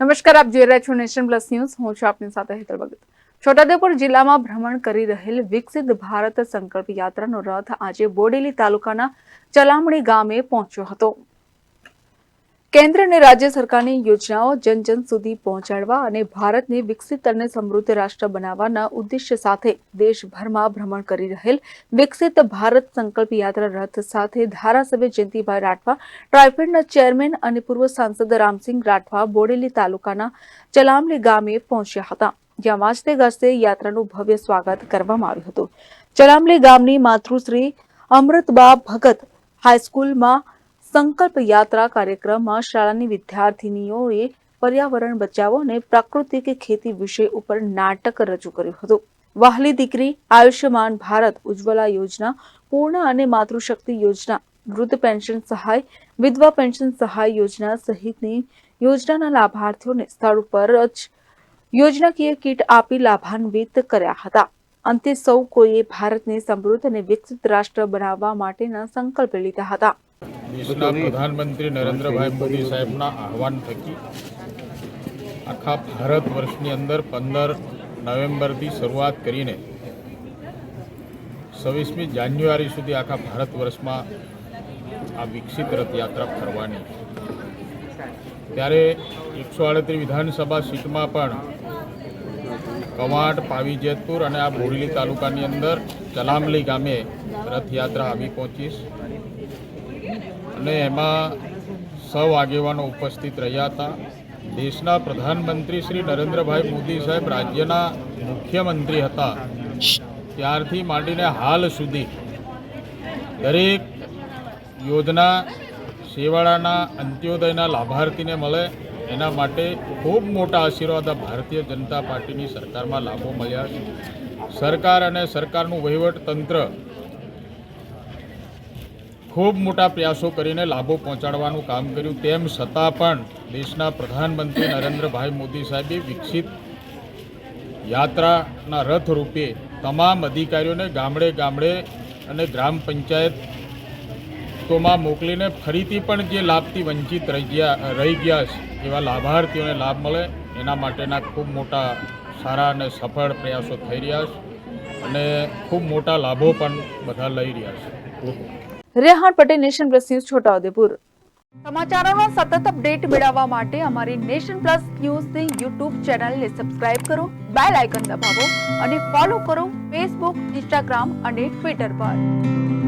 નમસ્કાર, આપ જોઈ રહ્યા છો નેશન પ્લસ ન્યૂઝ. હું છું આપની સાથે હેતલ ભગત. છોટાઉદેપુર જિલ્લામાં ભ્રમણ કરી રહેલ વિકસિત ભારત સંકલ્પ યાત્રાનો રથ આજે બોડેલી તાલુકાના ચલામણી ગામે પહોંચ્યો હતો. કેન્દ્ર અને રાજ્ય સરકારની યોજનાઓ જન જન સુધી પહોંચાડવા અને ભારતને વિકસિત અને સમૃદ્ધ રાષ્ટ્ર બનાવવાના ઉદ્દેશ્ય સાથે દેશભરમાં ભ્રમણ કરી રહેલ વિકસિત ભારત સંકલ્પ યાત્રા રથ સાથે ધારાસભ્ય જયંતિભાઈ રાઠવા, ટ્રાયફેડના ચેરમેન અને પૂર્વ સાંસદ રામસિંહ રાઠવા બોડેલી તાલુકાના ચલામલી ગામે પહોંચ્યા હતા. જ્યાં વાંચતે ગાજતે યાત્રાનું ભવ્ય સ્વાગત કરવામાં આવ્યું હતું. ચલામલી ગામની માતૃશ્રી અમૃતબા ભગત હાઈસ્કૂલમાં સંકલ્પ યાત્રા કાર્યક્રમમાં શાળાની વિદ્યાર્થિનીઓએ પર્યાવરણ બચાવો અને પ્રાકૃતિક ખેતી વિષય ઉપર નાટક રજૂ કર્યું હતું. વહાલી દીકરી આયુષ્યમાન ભારત ઉજ્જવલા યોજના, પૂર્ણ અને માતૃશક્તિ યોજના, વૃદ્ધ પેન્શન સહાય, વિધવા પેન્શન સહાય યોજના સહિતની યોજનાના લાભાર્થીઓને સ્થળ ઉપર જ યોજનાકીય કીટ આપી લાભાન્વિત કર્યા હતા. અંતે સૌ કોઈએ ભારતને સમૃદ્ધ અને વિકસિત રાષ્ટ્ર બનાવવા માટેના સંકલ્પ લીધા હતા. દેશના પ્રધાનમંત્રી નરેન્દ્રભાઈ મોદી સાહેબના આહવાન થકી આખા ભારત વર્ષની અંદર પંદર નવેમ્બરથી શરૂઆત કરીને છવ્વીસમી જાન્યુઆરી સુધી આખા ભારત વર્ષમાં આ વિકસિત રથયાત્રા ફરવાની ત્યારે એકસો આડત્રીસ વિધાનસભા સીટમાં પણ કવાંટ પાવી જેતપુર અને આ બોરેલી તાલુકાની અંદર ચલામલી ગામે રથયાત્રા આવી પહોંચીશ અને એમાં સૌ આગેવાનો ઉપસ્થિત રહ્યા હતા. દેશના પ્રધાનમંત્રી શ્રી નરેન્દ્રભાઈ મોદી સાહેબ રાજ્યના મુખ્યમંત્રી હતા. ત્યારથી માંડીને હાલ સુધી દરેક યોજના શેવાળાના અંત્યોદયના લાભાર્થીને મળે, એના માટે ખૂબ મોટા આશીર્વાદ ભારતીય જનતા પાર્ટીની સરકારમાં લાભો મળ્યા સરકાર અને સરકારનું વહીવટ તંત્ર ખૂબ મોટા પ્રયાસો કરીને લાભો પહોંચાડવાનું કામ કર્યું. તેમ છતાં પણ દેશના પ્રધાનમંત્રી નરેન્દ્રભાઈ મોદી સાહેબે વિકસિત યાત્રાના રથ રૂપે તમામ અધિકારીઓને ગામડે ગામડે અને ગ્રામ પંચાયતોમાં મોકલીને ફરીથી પણ જે લાભથી વંચિત રહી ગયા રહી ગયા છે, એવા લાભાર્થીઓને લાભ મળે, એના માટેના ખૂબ મોટા સારા અને સફળ પ્રયાસો થઈ રહ્યા છે અને ખૂબ મોટા લાભો પણ બધા લઈ રહ્યા છે. Rehan Patel Nation Plus News Chhotaudepur. સમાચારોનો સતત અપડેટ મેળવવા માટે અમારી નેશન પ્લસ ન્યૂઝની યુટ્યુબ ચેનલને સબસ્ક્રાઇબ કરો, બેલ આઇકન દબાવો અને ફોલો કરો ફેસબુક, ઇન્સ્ટાગ્રામ અને ટ્વિટર પર.